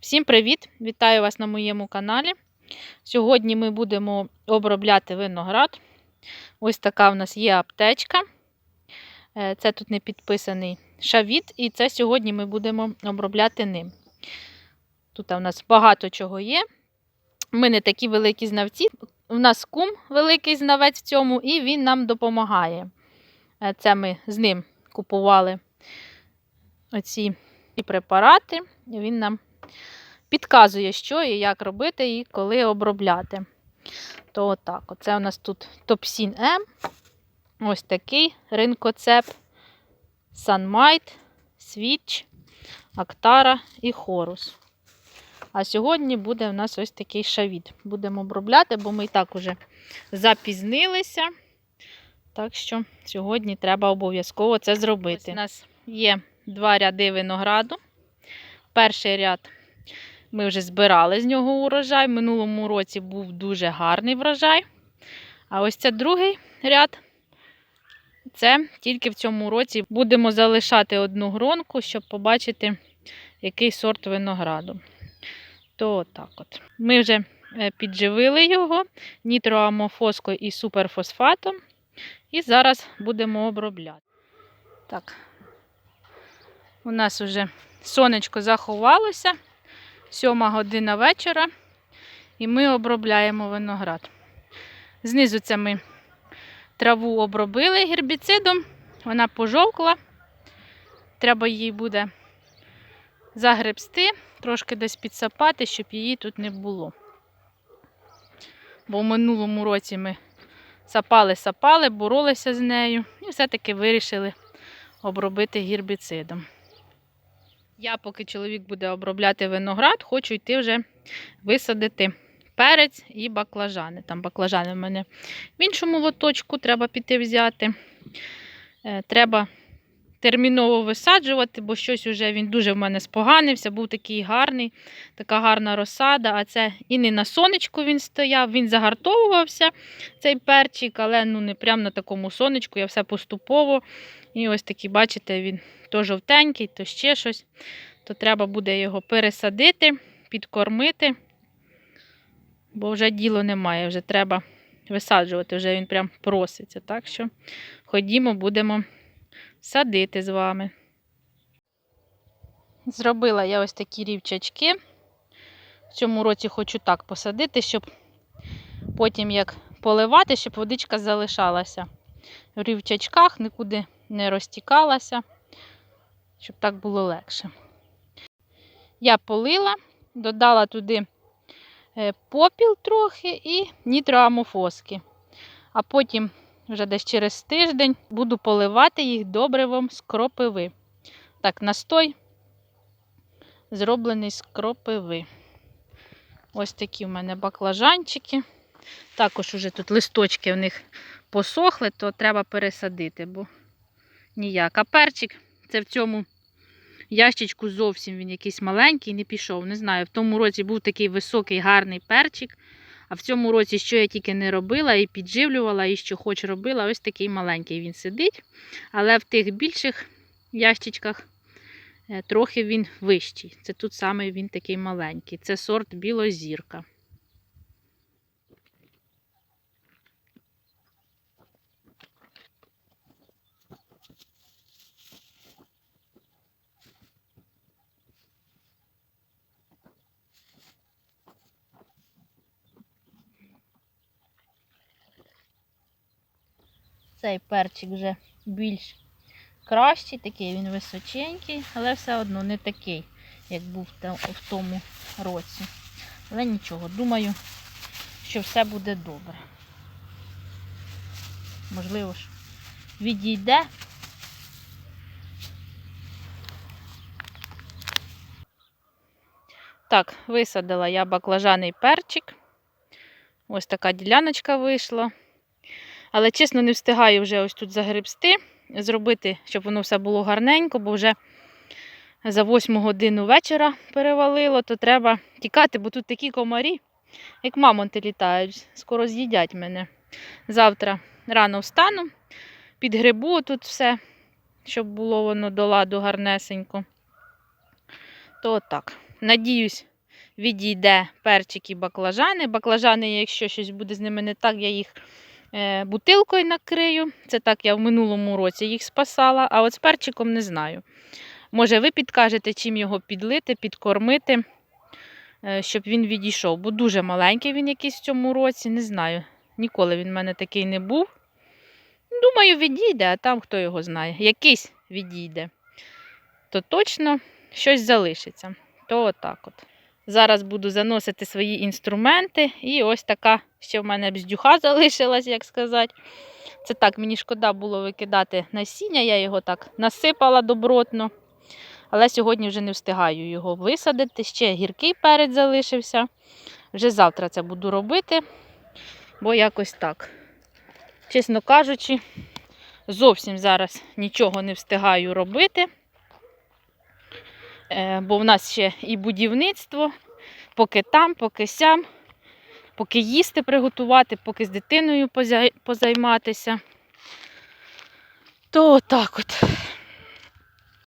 Всім привіт! Вітаю вас на моєму каналі. Сьогодні ми будемо обробляти виноград. Ось така в нас є аптечка. Е, Це тут не підписаний шавіт, і це сьогодні ми будемо обробляти ним. Тут у нас багато чого є. Ми не такі великі знавці. У нас кум великий знавець в цьому, і він нам допомагає. Е, Це ми з ним купували оці препарати. І він нам підказує, що і як робити, і коли обробляти. То отак. Оце у нас тут Топсін М. Ось такий ринкоцеп, Санмайт, Свіч, Актара і Хорус. А сьогодні буде у нас ось такий шавіт. Будемо обробляти, бо ми і так уже запізнилися. Так що сьогодні треба обов'язково це зробити. Ось у нас є два ряди винограду. Перший ряд ми вже збирали з нього урожай. В минулому році був дуже гарний врожай. А ось це другий ряд. Це тільки в цьому році будемо залишати одну гронку, щоб побачити, який сорт винограду. То так от. Ми вже е, підживили його нітроамофоскою і суперфосфатом. І зараз будемо обробляти. Так, у нас вже сонечко заховалося. Сьома година вечора. І ми обробляємо виноград. Знизу це ми траву обробили гербіцидом, вона пожовкла. Треба її буде загребсти, трошки десь підсапати, щоб її тут не було. Бо в минулому році ми сапали-сапали, боролися з нею і все-таки вирішили обробити гербіцидом. Я, поки чоловік буде обробляти виноград, хочу йти вже висадити перець і баклажани. Там баклажани в мене в іншому лоточку треба піти взяти. Е, Треба терміново висаджувати, бо щось уже він дуже в мене споганився, був такий гарний, така гарна розсада. А це і не на сонечку він стояв, він загартовувався, цей перчик, але ну не прямо на такому сонечку, я все поступово. І ось такий, бачите, він то жовтенький, то ще щось. То треба буде його пересадити, підкормити, бо вже діло немає, вже треба висаджувати, вже він прям проситься. Так що ходімо, будемо садити з вами. Зробила я ось такі рівчачки. В цьому році хочу так посадити, щоб потім як поливати, щоб водичка залишалася в рівчачках, нікуди не розтікалася, щоб так було легше. Я полила, додала туди е, попіл трохи і нітроамофоски. А потім, вже десь через тиждень, буду поливати їх добривом з кропиви. Так, настой зроблений з кропиви. Ось такі в мене баклажанчики. Також уже тут листочки в них посохли, то треба пересадити, бо ніяк. А перчик це в цьому ящичку зовсім він якийсь маленький, не пішов. Не знаю. В тому році був такий високий, гарний перчик. А в цьому році, що я тільки не робила, і підживлювала, і що хоч робила, ось такий маленький він сидить. Але в тих більших ящичках е, трохи він вищий. Це тут саме він такий маленький. Це сорт білозірка. Цей перчик вже більш кращий, такий він височенький, але все одно не такий, як був в тому році. Але нічого, думаю, що все буде добре. Можливо ж, відійде. Так, висадила я баклажаний перчик. Ось така діляночка вийшла. Але, чесно, не встигаю вже ось тут загребсти, зробити, щоб воно все було гарненько, бо вже за 8 годину вечора перевалило, то треба тікати, бо тут такі комарі, як мамонти літають, скоро з'їдять мене. Завтра рано встану, підгребу тут все, щоб було воно до ладу гарнесенько. То так. Надіюсь, відійде перчик і баклажани. Баклажани, якщо щось буде з ними не так, я їх бутилкою накрию. Це так я в минулому році їх спасала, а от з перчиком не знаю. Може, ви підкажете, чим його підлити, підкормити, е, щоб він відійшов. Бо дуже маленький він якийсь в цьому році, не знаю. Ніколи він в мене такий не був. Думаю, відійде, а там хто його знає. Якийсь відійде. То точно щось залишиться. То отак от. Зараз буду заносити свої інструменти. І ось така ще в мене бздюха залишилась, як сказати. Це так, мені шкода було викидати насіння, я його так насипала добротно. Але сьогодні вже не встигаю його висадити. Ще гіркий перець залишився. Вже завтра це буду робити, бо якось так. Чесно кажучи, зовсім зараз нічого не встигаю робити. Е, Бо в нас ще і будівництво, поки там, поки сям, поки їсти приготувати, поки з дитиною позайматися. То так от.